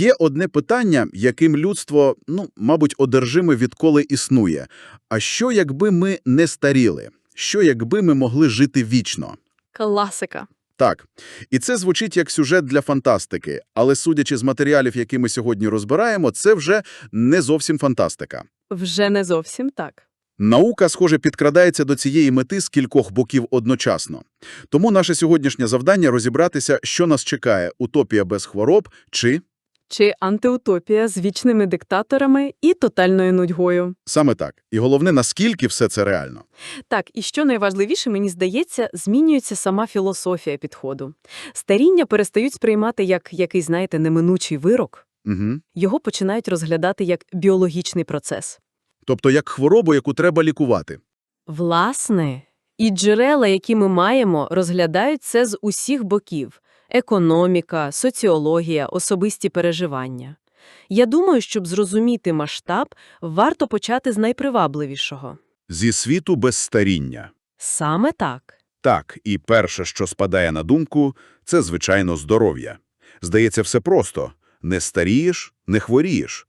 Є одне питання, яким людство, ну, мабуть, одержиме відколи існує. А що, якби ми не старіли? Що, якби ми могли жити вічно? Класика. Так, і це звучить як сюжет для фантастики, але судячи з матеріалів, які ми сьогодні розбираємо, це вже не зовсім фантастика. Вже не зовсім так. Наука, схоже, підкрадається до цієї мети з кількох боків одночасно. Тому наше сьогоднішнє завдання – розібратися, що нас чекає – утопія без хвороб чи… Чи антиутопія з вічними диктаторами і тотальною нудьгою. Саме так. І головне, наскільки все це реально. Так, і що найважливіше, мені здається, змінюється сама філософія підходу. Старіння перестають сприймати як який, знаєте, неминучий вирок. Угу. Його починають розглядати як біологічний процес. Тобто як хворобу, яку треба лікувати. Власне, і джерела, які ми маємо, розглядають це з усіх боків – економіка, соціологія, особисті переживання. Я думаю, щоб зрозуміти масштаб, варто почати з найпривабливішого. Зі світу без старіння. Саме так. Так, і перше, що спадає на думку, це, звичайно, здоров'я. Здається, все просто. Не старієш, не хворієш.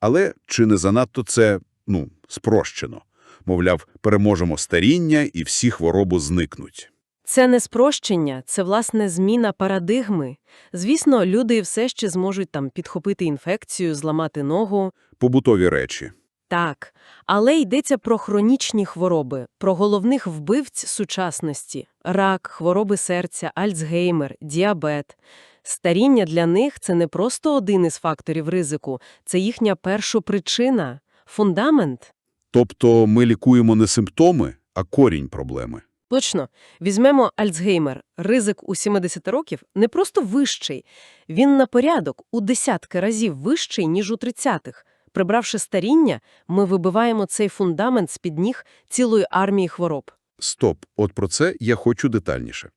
Але чи не занадто це, ну, спрощено? Мовляв, переможемо старіння і всі хвороби зникнуть. Це не спрощення, це, власне, зміна парадигми. Звісно, люди все ще зможуть там підхопити інфекцію, зламати ногу. Побутові речі. Так, але йдеться про хронічні хвороби, про головних вбивць сучасності – рак, хвороби серця, альцгеймер, діабет. Старіння для них – це не просто один із факторів ризику, це їхня першопричина, фундамент. Тобто ми лікуємо не симптоми, а корінь проблеми. Точно. Візьмемо Альцгеймер. Ризик у 70 років не просто вищий. Він на порядок у десятки разів вищий, ніж у 30-х. Прибравши старіння, ми вибиваємо цей фундамент з-під ніг цілої армії хвороб. Стоп, от про це я хочу детальніше.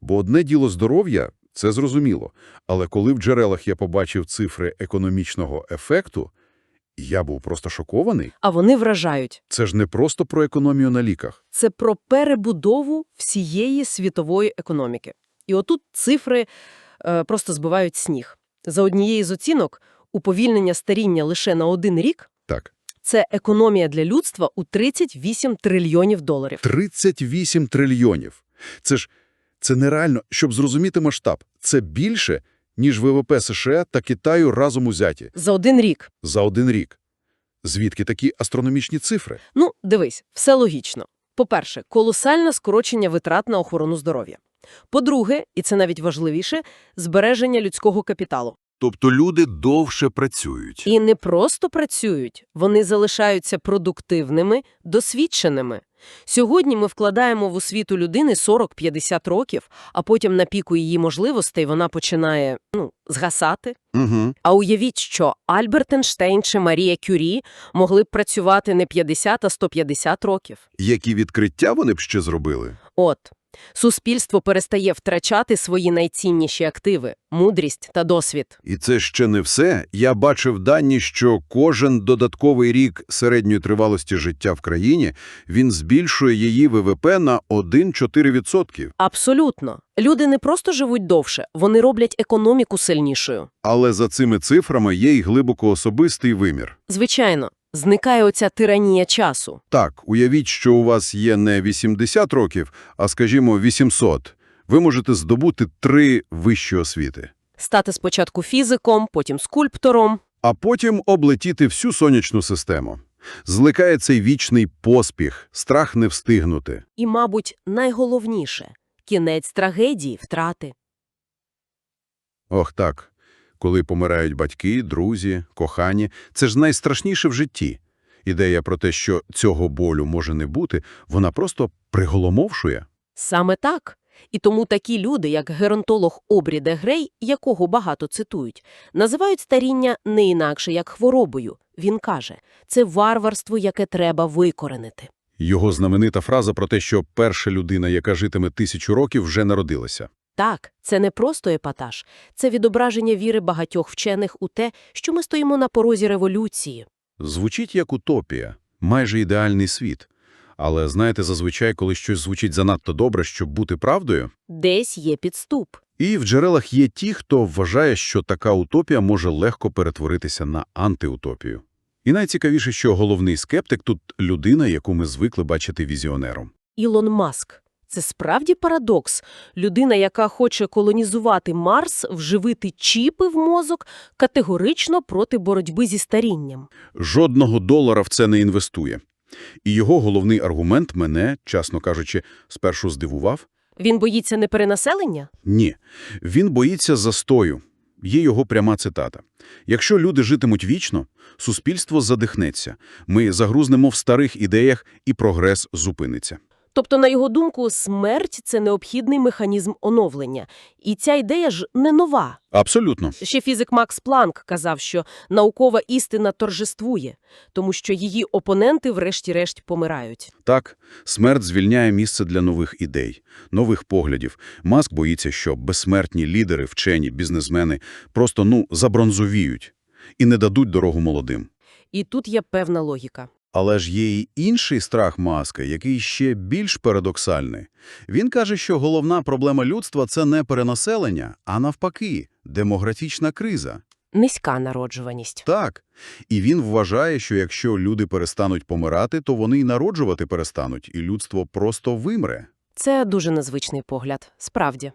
Бо одне діло здоров'я – це зрозуміло. Але коли в джерелах я побачив цифри економічного ефекту, я був просто шокований. А вони вражають. Це ж не просто про економію на ліках. Це про перебудову всієї світової економіки. І отут цифри е, просто збивають сніг. За однією з оцінок, уповільнення старіння лише на один рік Так, – це економія для людства у 38 трильйонів доларів. 38 трильйонів. Це ж це нереально, щоб зрозуміти масштаб. Це більше, ніж ВВП США та Китаю разом узяті За один рік. за один рік. Звідки такі астрономічні цифри? Ну, дивись, все логічно. По-перше, колосальне скорочення витрат на охорону здоров'я. По-друге, і це навіть важливіше, збереження людського капіталу. Тобто люди довше працюють. І не просто працюють, вони залишаються продуктивними, досвідченими. Сьогодні ми вкладаємо в освіту людини 40-50 років, а потім на піку її можливостей вона починає, ну, згасати. Угу. А уявіть, що Альберт Ейнштейн чи Марія Кюрі могли б працювати не 50, а 150 років. Які відкриття вони б ще зробили? От, суспільство перестає втрачати свої найцінніші активи – мудрість та досвід. І це ще не все. Я бачив дані, що кожен додатковий рік середньої тривалості життя в країні, він збільшує її ВВП на 1-4%. Абсолютно. Люди не просто живуть довше, вони роблять економіку сильнішою. Але за цими цифрами є й глибоко особистий вимір. Звичайно, зникає оця тиранія часу. Так, уявіть, що у вас є не 80 років, а, скажімо, 800. Ви можете здобути три вищі освіти. Стати спочатку фізиком, потім скульптором. А потім облетіти всю сонячну систему. Зликає цей вічний поспіх, страх не встигнути. І, мабуть, найголовніше – кінець трагедії – втрати. Ох так, коли помирають батьки, друзі, кохані, це ж найстрашніше в житті. Ідея про те, що цього болю може не бути, вона просто приголомовшує. Саме так. І тому такі люди, як геронтолог Обрі де Грей, якого багато цитують, називають старіння не інакше як хворобою. Він каже, це варварство, яке треба викоренити. Його знаменита фраза про те, що перша людина, яка житиме тисячу років, вже народилася. Так, це не просто епатаж, це відображення віри багатьох вчених у те, що ми стоїмо на порозі революції. Звучить як утопія, майже ідеальний світ. Але знаєте, зазвичай, коли щось звучить занадто добре, щоб бути правдою, Десь є підступ. І в джерелах є ті, хто вважає, що така утопія може легко перетворитися на антиутопію. І найцікавіше, що головний скептик тут – людина, яку ми звикли бачити візіонером. Ілон Маск. Це справді парадокс. Людина, яка хоче колонізувати Марс, вживити чіпи в мозок, категорично проти боротьби зі старінням. Жодного долара в це не інвестує. І його головний аргумент мене, чесно кажучи, спершу здивував. Він боїться неперенаселення? Ні, він боїться застою. Є його пряма цитата. Якщо люди житимуть вічно, суспільство задихнеться, ми загрузнемо в старих ідеях і прогрес зупиниться. Тобто, на його думку, смерть – це необхідний механізм оновлення. І ця ідея ж не нова. Абсолютно. Ще фізик Макс Планк казав, що наукова істина торжествує, тому що її опоненти врешті-решт помирають. Так, смерть звільняє місце для нових ідей, нових поглядів. Маск боїться, що безсмертні лідери, вчені, бізнесмени просто, ну, забронзовіють і не дадуть дорогу молодим. І тут є певна логіка. Але ж є й інший страх Маска, який ще більш парадоксальний. Він каже, що головна проблема людства – це не перенаселення, а навпаки – демографічна криза. Низька народжуваність. Так. І він вважає, що якщо люди перестануть помирати, то вони й народжувати перестануть, і людство просто вимре. Це дуже незвичний погляд, справді.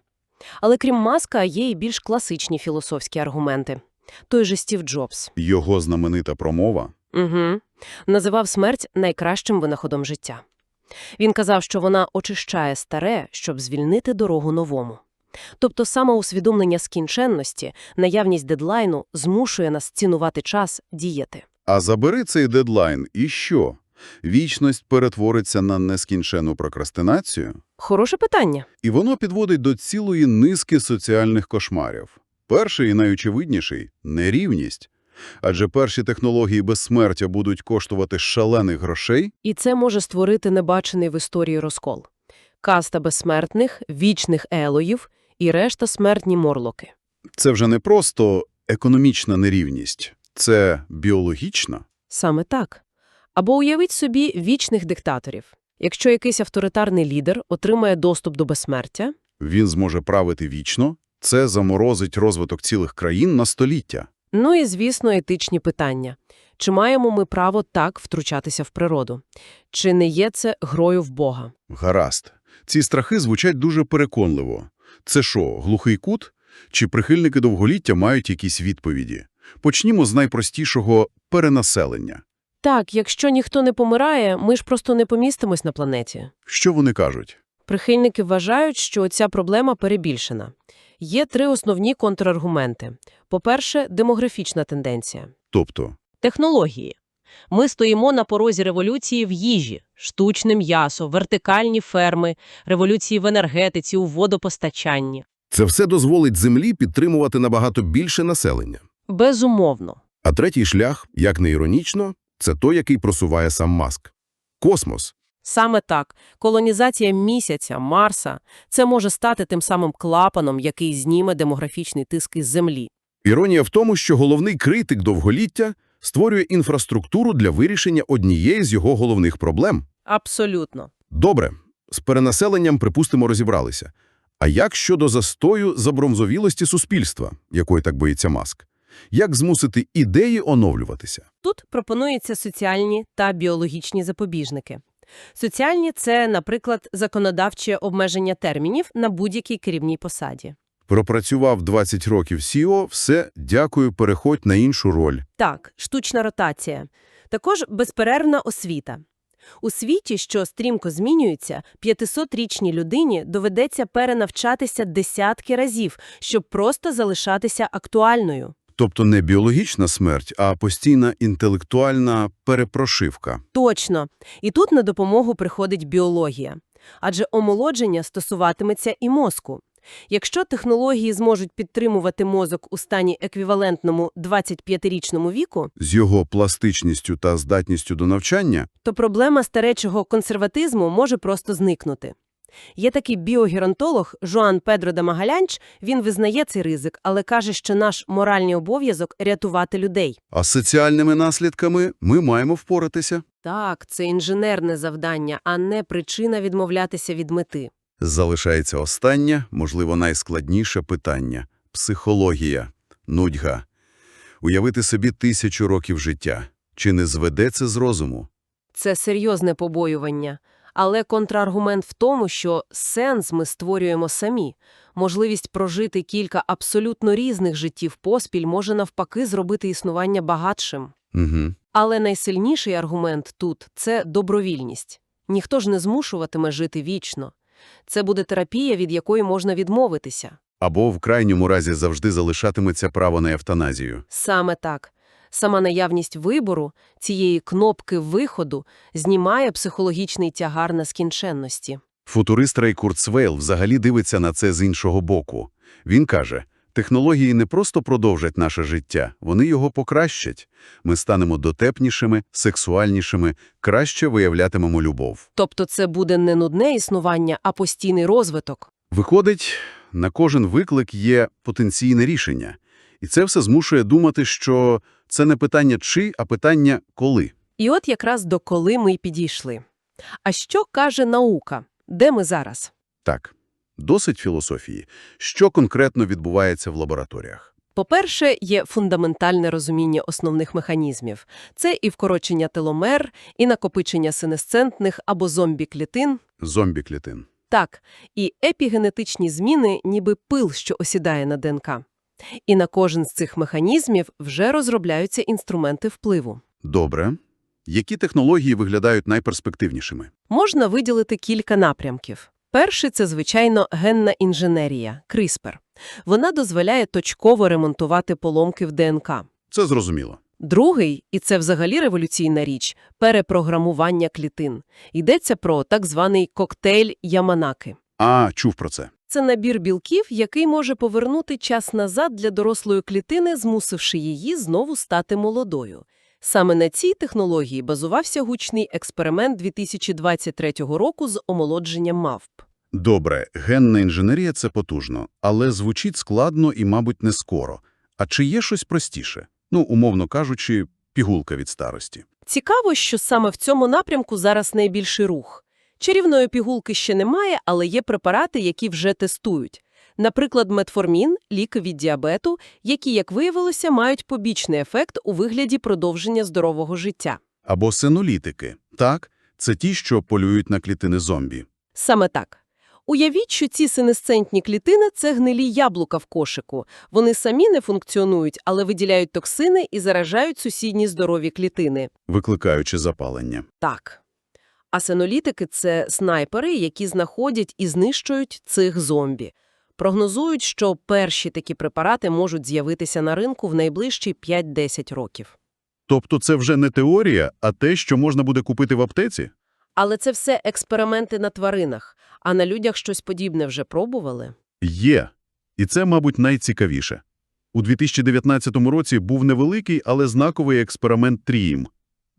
Але крім Маска, є і більш класичні філософські аргументи. Той же Стів Джобс. Його знаменита промова Угу. Називав смерть найкращим винаходом життя. Він казав, що вона очищає старе, щоб звільнити дорогу новому. Тобто самоусвідомлення скінченності, наявність дедлайну змушує нас цінувати час, діяти. А забери цей дедлайн, і що? Вічність перетвориться на нескінчену прокрастинацію? Хороше питання. І воно підводить до цілої низки соціальних кошмарів. Перший і найочевидніший – нерівність. Адже перші технології безсмертя будуть коштувати шалених грошей, І це може створити небачений в історії розкол. Каста безсмертних, вічних елоїв і решта смертні морлоки. це вже не просто економічна нерівність, це біологічна. Саме так. Або уявіть собі вічних диктаторів. Якщо якийсь авторитарний лідер отримає доступ до безсмертя, Він зможе правити вічно, це заморозить розвиток цілих країн на століття. Ну і, звісно, етичні питання. Чи маємо ми право так втручатися в природу? Чи не є це грою в Бога? Гаразд. Ці страхи звучать дуже переконливо. Це що, глухий кут? Чи прихильники довголіття мають якісь відповіді? Почнімо з найпростішого – перенаселення. Так, якщо ніхто не помирає, ми ж просто не помістимось на планеті. Що вони кажуть? Прихильники вважають, що ця проблема перебільшена. Є три основні контраргументи. По-перше, демографічна тенденція. Тобто, Технології. Ми стоїмо на порозі революції в їжі, штучне м'ясо, вертикальні ферми, революції в енергетиці, у водопостачанні. Це все дозволить Землі підтримувати набагато більше населення. Безумовно. А третій шлях, як не іронічно, це той, який просуває сам Маск. Космос. Саме так. Колонізація місяця, Марса – це може стати тим самим клапаном, який зніме демографічний тиск із Землі. Іронія в тому, що головний критик довголіття створює інфраструктуру для вирішення однієї з його головних проблем. Абсолютно. Добре, з перенаселенням, припустимо, розібралися. А як щодо застою забронзовілості суспільства, якої так боїться Маск? Як змусити ідеї оновлюватися? Тут пропонуються соціальні та біологічні запобіжники. Соціальні – це, наприклад, законодавче обмеження термінів на будь-якій керівній посаді. пропрацював 20 років СІО, все, дякую, переходь на іншу роль. Так, штучна ротація. Також безперервна освіта. У світі, що стрімко змінюється, 500-річній людині доведеться перенавчатися десятки разів, щоб просто залишатися актуальною. Тобто не біологічна смерть, а постійна інтелектуальна перепрошивка. Точно. І тут на допомогу приходить біологія. Адже омолодження стосуватиметься і мозку. Якщо технології зможуть підтримувати мозок у стані еквівалентному 25-річному віку, З його пластичністю та здатністю до навчання то проблема старечого консерватизму може просто зникнути. Є такий біогеронтолог Жоан Педро де Магалянч, він визнає цей ризик, але каже, що наш моральний обов'язок – рятувати людей. А з соціальними наслідками ми маємо впоратися. Так, це інженерне завдання, а не причина відмовлятися від мети. Залишається останнє, можливо, найскладніше питання – психологія, нудьга. Уявити собі тисячу років життя. Чи не зведе це з розуму? Це серйозне побоювання. Але контраргумент в тому, що сенс ми створюємо самі. Можливість прожити кілька абсолютно різних життів поспіль може навпаки зробити існування багатшим. Угу. Але найсильніший аргумент тут – це добровільність. Ніхто ж не змушуватиме жити вічно. Це буде терапія, від якої можна відмовитися. Або в крайньому разі завжди залишатиметься право на евтаназію. Саме так. Сама наявність вибору, цієї кнопки виходу, знімає психологічний тягар на скінченності. Футурист Рей Курцвейл взагалі дивиться на це з іншого боку. Він каже, технології не просто продовжать наше життя, вони його покращать. Ми станемо дотепнішими, сексуальнішими, краще виявлятимемо любов. Тобто це буде не нудне існування, а постійний розвиток. Виходить, на кожен виклик є потенційне рішення. І це все змушує думати, що це не питання «чи», а питання «коли». І от якраз до коли ми й підійшли. А що каже наука? Де ми зараз? Так, досить філософії. Що конкретно відбувається в лабораторіях? По-перше, є фундаментальне розуміння основних механізмів. Це і вкорочення теломер, і накопичення синесцентних або зомбі-клітин. Зомбі-клітин. Так, і епігенетичні зміни, ніби пил, що осідає на ДНК. І на кожен з цих механізмів вже розробляються інструменти впливу. Добре. Які технології виглядають найперспективнішими? Можна виділити кілька напрямків. Перший – це, звичайно, генна інженерія – CRISPR. Вона дозволяє точково ремонтувати поломки в ДНК. Це зрозуміло. Другий, і це взагалі революційна річ – перепрограмування клітин. Йдеться про так званий коктейль Яманаки. А, чув про це. Це набір білків, який може повернути час назад для дорослої клітини, змусивши її знову стати молодою. Саме на цій технології базувався гучний експеримент 2023 року з омолодженням мавп. Добре, генна інженерія – це потужно, але звучить складно і, мабуть, не скоро. А чи є щось простіше? Ну, умовно кажучи, пігулка від старості. Цікаво, що саме в цьому напрямку зараз найбільший рух. Чарівної пігулки ще немає, але є препарати, які вже тестують. Наприклад, метформін – ліки від діабету, які, як виявилося, мають побічний ефект у вигляді продовження здорового життя. Або синолітики. Так, це ті, що полюють на клітини зомбі. Саме так. Уявіть, що ці синесцентні клітини – це гнилі яблука в кошику. Вони самі не функціонують, але виділяють токсини і заражають сусідні здорові клітини. викликаючи запалення. Так. А синолітики – це снайпери, які знаходять і знищують цих зомбі. Прогнозують, що перші такі препарати можуть з'явитися на ринку в найближчі 5-10 років. Тобто це вже не теорія, а те, що можна буде купити в аптеці? Але це все експерименти на тваринах, а на людях щось подібне вже пробували. Є. І це, мабуть, найцікавіше. У 2019 році був невеликий, але знаковий експеримент Тріїм.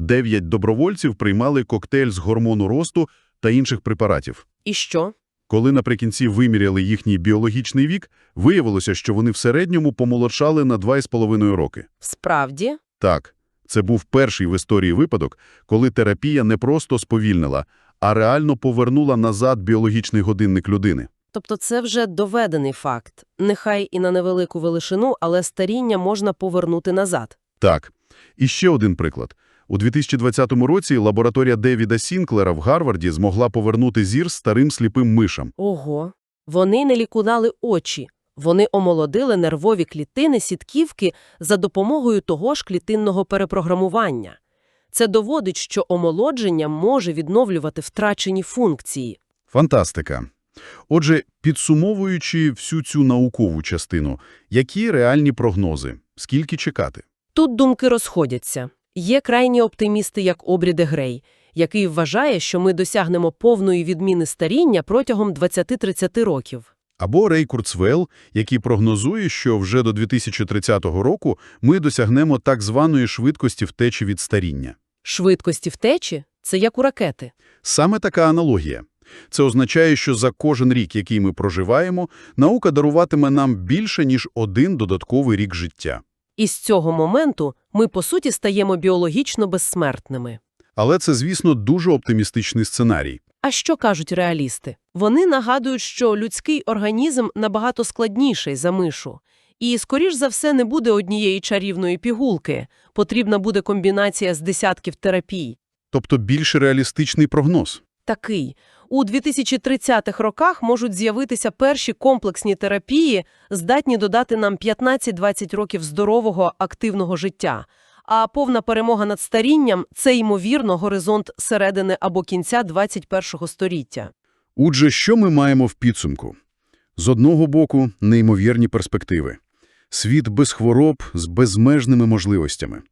Дев'ять добровольців приймали коктейль з гормону росту та інших препаратів. І що? Коли наприкінці виміряли їхній біологічний вік, виявилося, що вони в середньому помолодшали на 2,5 роки. Справді? Так, це був перший в історії випадок, коли терапія не просто сповільнила, а реально повернула назад біологічний годинник людини. Тобто це вже доведений факт. Нехай і на невелику величину, але старіння можна повернути назад. Так. І ще один приклад. У 2020 році лабораторія Девіда Сінклера в Гарварді змогла повернути зір старим сліпим мишам. Ого. Вони не лікували очі. Вони омолодили нервові клітини сітківки за допомогою того ж клітинного перепрограмування. Це доводить, що омолодження може відновлювати втрачені функції. Фантастика. Отже, підсумовуючи всю цю наукову частину, які реальні прогнози? Скільки чекати? Тут думки розходяться. Є крайні оптимісти, як Обріде Грей, який вважає, що ми досягнемо повної відміни старіння протягом 20-30 років. Або Рей Курцвейл, який прогнозує, що вже до 2030 року ми досягнемо так званої швидкості втечі від старіння. Швидкості втечі – це як у ракети. Саме така аналогія. Це означає, що за кожен рік, який ми проживаємо, наука даруватиме нам більше, ніж один додатковий рік життя. І з цього моменту ми, по суті, стаємо біологічно безсмертними. Але це, звісно, дуже оптимістичний сценарій. А що кажуть реалісти? Вони нагадують, що людський організм набагато складніший за мишу. І, скоріш за все, не буде однієї чарівної пігулки. Потрібна буде комбінація з десятків терапій. Тобто більш реалістичний прогноз. Такий. У 2030-х роках можуть з'явитися перші комплексні терапії, здатні додати нам 15-20 років здорового, активного життя. А повна перемога над старінням – це, ймовірно, горизонт середини або кінця 21-го століття. Отже, що ми маємо в підсумку? З одного боку – неймовірні перспективи. Світ без хвороб, з безмежними можливостями.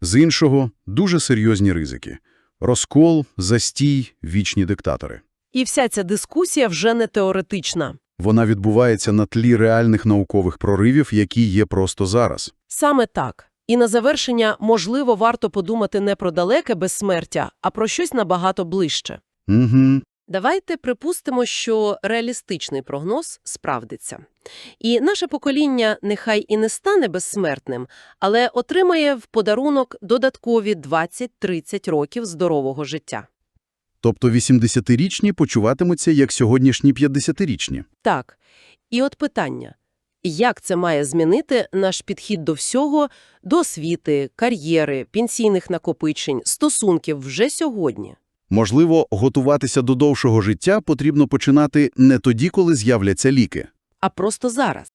З іншого – дуже серйозні ризики. Розкол, застій, вічні диктатори. І вся ця дискусія вже не теоретична. Вона відбувається на тлі реальних наукових проривів, які є просто зараз. Саме так. І на завершення, можливо, варто подумати не про далеке безсмертя, а про щось набагато ближче. Угу. Давайте припустимо, що реалістичний прогноз справдиться. І наше покоління нехай і не стане безсмертним, але отримає в подарунок додаткові 20-30 років здорового життя. Тобто 80-річні почуватимуться як сьогоднішні 50-річні. Так. І от питання. Як це має змінити наш підхід до всього, до освіти, кар'єри, пенсійних накопичень, стосунків вже сьогодні? Можливо, готуватися до довшого життя потрібно починати не тоді, коли з'являться ліки. А просто зараз.